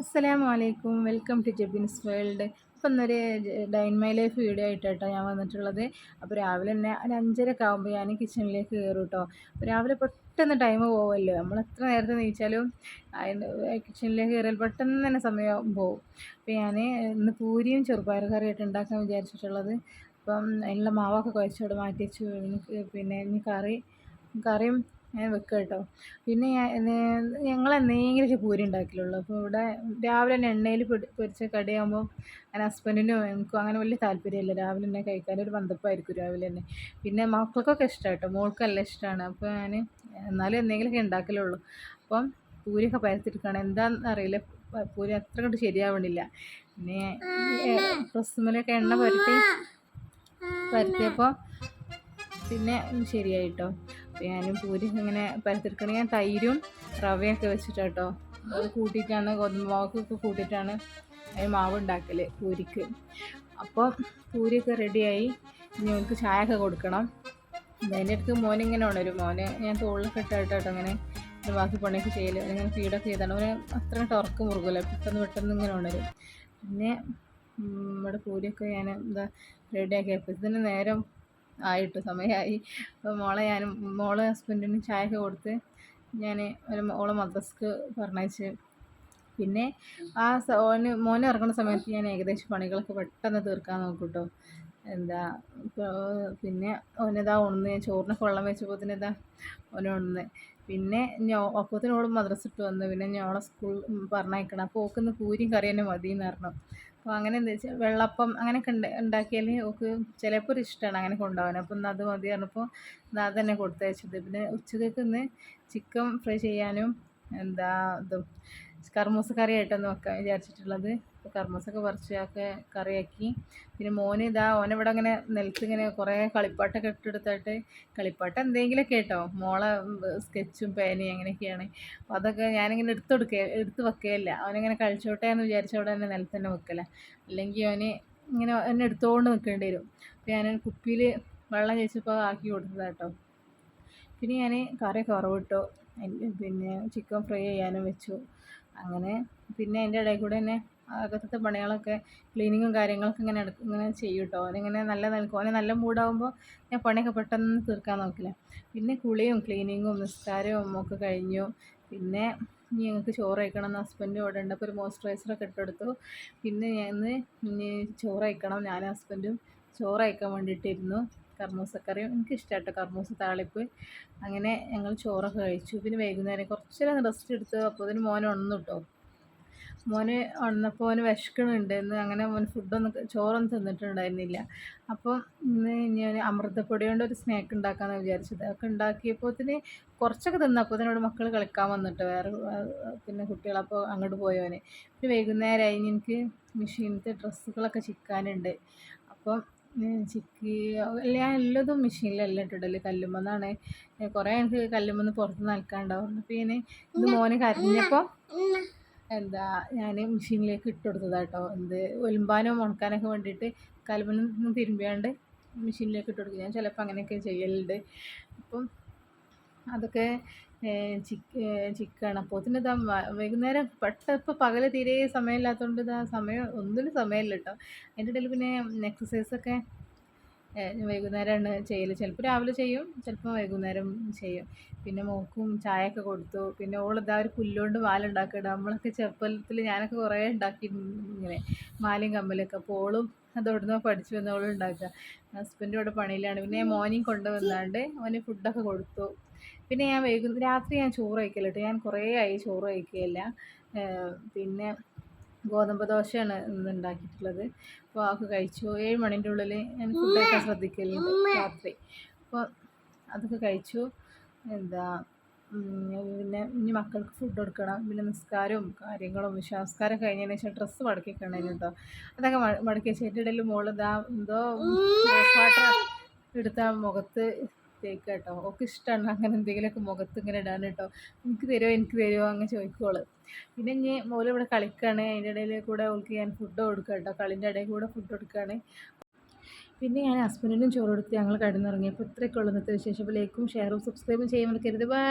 അസ്സലാമു അലൈക്കും welcome to ജബിൻസ് world. ഇപ്പം ഇന്നൊരു day in my life video ആയിട്ടാട്ടോ ഞാൻ വന്നിട്ടുള്ളത്. അപ്പോൾ രാവിലെ തന്നെ ഒരു അഞ്ചരക്കെ ആകുമ്പോൾ ഞാൻ കിച്ചണിലേക്ക് കയറും കേട്ടോ അപ്പോൾ രാവിലെ പെട്ടെന്ന് ടൈം പോകുമല്ലോ നമ്മൾ എത്ര നേരത്തെ നീച്ചാലും കിച്ചണിലേക്ക് കയറിയാൽ പെട്ടെന്ന് തന്നെ സമയം പോവും. അപ്പോൾ ഞാൻ ഇന്ന് പൂരിയും ചെറുപ്പയർ കറിയായിട്ട് ഉണ്ടാക്കാൻ വിചാരിച്ചിട്ടുള്ളത്. അപ്പം അതിനുള്ള മാവൊക്കെ കുഴച്ചോട് മാറ്റി വെച്ചു. പിന്നെ ഇനി കറി കറിയും ഞാൻ വെക്കുക കേട്ടോ. പിന്നെ ഞങ്ങൾ എന്തെങ്കിലുമൊക്കെ പൂരി ഉണ്ടാക്കലുള്ളൂ. അപ്പോൾ ഇവിടെ രാവിലെ തന്നെ എണ്ണയിൽ പൊരിച്ച കടിയാകുമ്പോൾ അങ്ങനെ ഹസ്ബൻഡിനും എനിക്കും അങ്ങനെ വലിയ താല്പര്യമില്ല. രാവിലെ തന്നെ കഴിക്കാൻ ഒരു ബന്ധപ്പായിരിക്കും രാവിലെ തന്നെ. പിന്നെ മക്കൾക്കൊക്കെ ഇഷ്ടമാണ് കേട്ടോ. മോൾക്ക് ഇഷ്ടമാണ് അപ്പോൾ ഞാൻ എന്നാലും എന്തെങ്കിലുമൊക്കെ ഉണ്ടാക്കലുള്ളൂ. അപ്പം പൂരിയൊക്കെ പരത്തിരിക്കുകയാണ് എന്താണെന്ന് അറിയില്ല. പൂരി അത്ര കണ്ട് ശരിയാവണില്ല. പിന്നെ പ്രസ്മലൊക്കെ എണ്ണ പരത്തി പരത്തിയപ്പോൾ പിന്നെ ശരിയായിട്ടോ ഞാൻ പൂരി ഇങ്ങനെ പരത്തിരിക്കണ ഞാൻ തൈരും റവയൊക്കെ വെച്ചിട്ടാട്ടോ. അത് കൂട്ടിയിട്ടാണ് ഗോതമ്പ് മാവൊക്കെ കൂട്ടിയിട്ടാണ് അതിന് മാവ് ഉണ്ടാക്കൽ പൂരിക്ക്. അപ്പോൾ പൂരിയൊക്കെ റെഡിയായി. ഇനി അവൾക്ക് ചായ ഒക്കെ കൊടുക്കണം. അതിന്റെ അടുത്ത് മോനിങ്ങനെ ഉണരും. മോനെ ഞാൻ തോളിലൊക്കെ ഇട്ടായിട്ടോ അങ്ങനെ ബാക്കി പണിയൊക്കെ ചെയ്യൽ അങ്ങനെ ഫീഡൊക്കെ ചെയ്താണ്. അവന് അത്ര ടർക്ക് മുറുകില്ല പെട്ടെന്ന് പെട്ടെന്ന് ഇങ്ങനെ ഉണരും. പിന്നെ നമ്മുടെ പൂരിയൊക്കെ ഞാൻ എന്താ റെഡിയാക്കിയപ്പോൾ ഇതിന് നേരം ആയിട്ട് സമയമായി അപ്പോൾ മോളെ ഞാൻ മോളെ ഹസ്ബൻഡിന് ചായയൊക്കെ കൊടുത്ത് ഞാൻ ഓളെ മദ്രസ്ക്ക് പറഞ്ഞയച്ച്. പിന്നെ ആ ഓന് മോനെ ഇറങ്ങുന്ന സമയത്ത് ഞാൻ ഏകദേശം പണികളൊക്കെ പെട്ടെന്ന് തീർക്കാൻ നോക്കും കേട്ടോ എന്താ പിന്നെ ഓനിതാ ഉണന്ന് ഞാൻ ചോറിനൊക്കെ വെള്ളം വെച്ചപ്പോൾ ഇതാ ഓനെ ഉണന്ന്. പിന്നെ ഞാൻ അപ്പത്തിനോട് മദ്രസ ഇട്ട് വന്ന്. പിന്നെ ഞാൻ സ്കൂൾ പറഞ്ഞയക്കണം. അപ്പോൾ ഓക്കുന്ന പൂരിയും കറി തന്നെ മതി എന്ന് പറഞ്ഞു. അപ്പോൾ അങ്ങനെ എന്താ വെച്ചാൽ വെള്ളപ്പം അങ്ങനെയൊക്കെ ഉണ്ട് ഉണ്ടാക്കിയാൽ ഓക്ക് ചിലപ്പോൾ ഒരു ഇഷ്ടമാണ് അങ്ങനെ കൊണ്ടുപോകാൻ അപ്പം അത് മതി പറഞ്ഞപ്പോൾ അത് തന്നെ കൊടുത്തയച്ചത്. പിന്നെ ഉച്ചക്കൊക്കെ ഇന്ന് ചിക്കൻ ഫ്രൈ ചെയ്യാനും എന്താ ഇതും കർമൂസ കറിയായിട്ടൊന്ന് വെക്കാൻ വിചാരിച്ചിട്ടുള്ളത്. അപ്പോൾ കർമൂസൊക്കെ പറിച്ചൊക്കെ കറിയാക്കി. പിന്നെ മോന് ഇതാ ഓനിവിടെ അങ്ങനെ നിലത്ത് ഇങ്ങനെ കുറേ കളിപ്പാട്ടൊക്കെ ഇട്ടെടുത്തിട്ട് കളിപ്പാട്ട് എന്തെങ്കിലുമൊക്കെ കേട്ടോ മോളെ സ്കെച്ചും പേനയും അങ്ങനെയൊക്കെയാണ്. അപ്പോൾ അതൊക്കെ ഞാനിങ്ങനെ എടുത്തു കൊടുക്കുക എടുത്ത് വെക്കുകയില്ല അവനിങ്ങനെ കളിച്ചോട്ടെ എന്ന് വിചാരിച്ചവിടെ തന്നെ നിലത്ത് തന്നെ വെക്കല. അല്ലെങ്കിൽ അവന് ഇങ്ങനെ എന്നെ എടുത്തുകൊണ്ട് നിൽക്കേണ്ടി വരും. അപ്പോൾ ഞാൻ കുപ്പിയിൽ വെള്ളം ചേച്ചപ്പോൾ ആക്കി കൊടുത്തതാട്ടോ. പിന്നെ ഞാൻ കറിയൊക്കെ കുറവിട്ടു പിന്നെ ചിക്കൻ ഫ്രൈ ചെയ്യാനും വെച്ചു. അങ്ങനെ പിന്നെ അതിന്റെ ഇടയിൽ കൂടെ തന്നെ അകത്തത്തെ പണികളൊക്കെ ക്ലീനിങ്ങും കാര്യങ്ങളൊക്കെ ഇങ്ങനെ എടുക്കും ഇങ്ങനെ ചെയ്യും കേട്ടോ അവനിങ്ങനെ നല്ല നിൽക്കും അവന് നല്ല മൂടാകുമ്പോൾ ഞാൻ പണിയൊക്കെ പെട്ടെന്ന് തീർക്കാൻ നോക്കില്ല. പിന്നെ കുളിയും ക്ലീനിങ്ങും നിസ്കാരവും ഒക്കെ കഴിഞ്ഞു. പിന്നെ ഇനി ഞങ്ങൾക്ക് ചോറ് കഴിക്കണം എന്ന് ഹസ്ബൻഡ് ഇവിടെ ഉണ്ട്. അപ്പോൾ ഒരു മോയ്സ്ചറൈസറൊക്കെ ഇട്ടെടുത്തു പിന്നെ ഞാൻ ഇനി ചോറ് കഴിക്കണം. ഞാനും ഹസ്ബൻഡും ചോറ് കഴിക്കാൻ വേണ്ടിയിട്ടിരുന്നു. കർമ്മൂസക്കറിയും എനിക്ക് ഇഷ്ടമായിട്ടോ കർമ്മൂസ താളിപ്പ്. അങ്ങനെ ഞങ്ങൾ ചോറൊക്കെ കഴിച്ചു. പിന്നെ വൈകുന്നേരം കുറച്ച് നേരം റെസ്റ്റ് എടുത്തു. അപ്പോൾ അതിന് മോനെ ഉണന്നു കേട്ടോ മോന് ഉണന്നപ്പോൾ മോന് വിശക്കണുണ്ട് എന്ന് അങ്ങനെ മോൻ ഫുഡൊന്നും ചോറൊന്നും തിന്നിട്ടുണ്ടായിരുന്നില്ല. അപ്പം ഇന്ന് ഞാൻ അമൃതപ്പൊടി കൊണ്ട് ഒരു സ്നാക്ക് ഉണ്ടാക്കാമെന്ന് വിചാരിച്ചത്. അതൊക്കെ ഉണ്ടാക്കിയപ്പോഴത്തിന് കുറച്ചൊക്കെ തിന്നപ്പോൾ അതിനോട് മക്കൾ കളിക്കാൻ വന്നിട്ട് വേറെ പിന്നെ കുട്ടികളപ്പോൾ അങ്ങോട്ട് പോയവനെ പിന്നെ വൈകുന്നേരമായി എനിക്ക് മെഷീനത്തെ ഡ്രസ്സുകളൊക്കെ ചിക്കാനുണ്ട്. അപ്പം ചിക്കി ഞാൻ എല്ലതും മെഷീനിലല്ല ഇട്ടിടൽ കല്ലുമ്മന്നാണ്. കുറേ എനിക്ക് കല്ലുമ്മന്ന് പുറത്ത് നിൽക്കാണ്ടാവും പിന്നെ ഞാൻ ഇത് മോന് കരഞ്ഞപ്പോൾ എന്താ ഞാൻ മെഷീനിലേക്ക് ഇട്ട് കൊടുത്തതാട്ടോ. എന്ത് ഒലുമ്പാനോ ഉണക്കാനൊക്കെ വേണ്ടിയിട്ട് കല്ലുമ്മന്ന് തിരുമ്പിയാണ്ട് മെഷീനിലേക്ക് ഇട്ട് കൊടുക്കും. ഞാൻ ചിലപ്പോൾ അങ്ങനെയൊക്കെ ചെയ്യലുണ്ട്. അപ്പം അതൊക്കെ ചിക്ക് അപ്പോൾ അപ്പോഴത്തേന് ഇതാ വൈകുന്നേരം പെട്ട ഇപ്പോൾ പകൽ തീരെ സമയമില്ലാത്തതുകൊണ്ട് ഇതാ സമയം ഒന്നിനും സമയമില്ല കേട്ടോ അതിന്റെ ഇടയിൽ പിന്നെ എക്സസൈസൊക്കെ വൈകുന്നേരമാണ് ചെയ്യൽ ചിലപ്പോൾ രാവിലെ ചെയ്യും ചിലപ്പോൾ വൈകുന്നേരം ചെയ്യും. പിന്നെ മോക്കും ചായയൊക്കെ കൊടുത്തു. പിന്നെ ഓളിതാ ഒരു പുല്ലുകൊണ്ട് മാല ഉണ്ടാക്കിയിടുക നമ്മളൊക്കെ ചെറുപ്പത്തിൽ ഞാനൊക്കെ കുറേ ഉണ്ടാക്കി ഇങ്ങനെ മാലയും കമ്മലൊക്കെ. അപ്പോൾ ഓളും അത് അവിടുന്ന് പഠിച്ചു വന്നോളും ഉണ്ടാക്കുക ഹസ്ബൻഡ് ഇവിടെ പണിയിലാണ്. പിന്നെ മോർണിംഗ് കൊണ്ടുവന്നാണ്ട് അവന് ഫുഡൊക്കെ കൊടുത്തു. പിന്നെ ഞാൻ വൈകു രാത്രി ഞാൻ ചോറ് കഴിക്കില്ല കേട്ടോ. ഞാൻ കുറേ ആയി ചോറ് കഴിക്കുകയില്ല പിന്നെ ഗോതമ്പ് ദോശയാണ് ഇന്ന് ഉണ്ടാക്കിയിട്ടുള്ളത്. അപ്പോൾ അതൊക്കെ കഴിച്ചു. ഏഴ് മണിന്റെ ഉള്ളിൽ ഞാൻ ഫുഡ് കഴിക്കാൻ ശ്രദ്ധിക്കലുണ്ട് രാത്രി. അപ്പോൾ അതൊക്കെ കഴിച്ചു. എന്താ പിന്നെ ഇനി മക്കൾക്ക് ഫുഡ് കൊടുക്കണം. പിന്നെ നിസ്കാരവും കാര്യങ്ങളും വിശ്വാസക്കാരം കഴിഞ്ഞതിന് ശേഷം ഡ്രസ്സ് മടക്കി കേട്ടോ അതൊക്കെ മടക്കി വെച്ചിട്ട് ഇടയിൽ മോൾ എന്തോ വാട്ടർ എടുത്ത മുഖത്ത് തേക്കുക കേട്ടോ. ഒക്കെ ഇഷ്ടമാണ് അങ്ങനെ എന്തെങ്കിലുമൊക്കെ മുഖത്ത് ഇങ്ങനെ ഇടാൻ കേട്ടോ. എനിക്ക് തരുമോ? എനിക്ക് തരുമോ? അങ്ങനെ ചോദിക്കോൾ പിന്നെ ഇനി മോൾ ഇവിടെ കളിക്കുകയാണ് അതിന്റെ ഇടയിൽ കൂടെ ഓൾക്ക് ഞാൻ ഫുഡ് കൊടുക്കുക കേട്ടോ. കളിന്റെ ഇടയിൽ കൂടെ ഫുഡ് കൊടുക്കുകയാണ് പിന്നെ ഞാൻ ഹസ്ബൻഡിനും ചോറ് കൊടുത്ത് ഞങ്ങൾ കിടന്നിറങ്ങിയപ്പോൾ ഇത്രയൊക്കെ ഉള്ളൂ ഇന്നത്തെ വിശേഷം. ലൈക്കും ഷെയറും സബ്സ്ക്രൈബും ചെയ്യാൻ മറക്കരുത്. ബൈ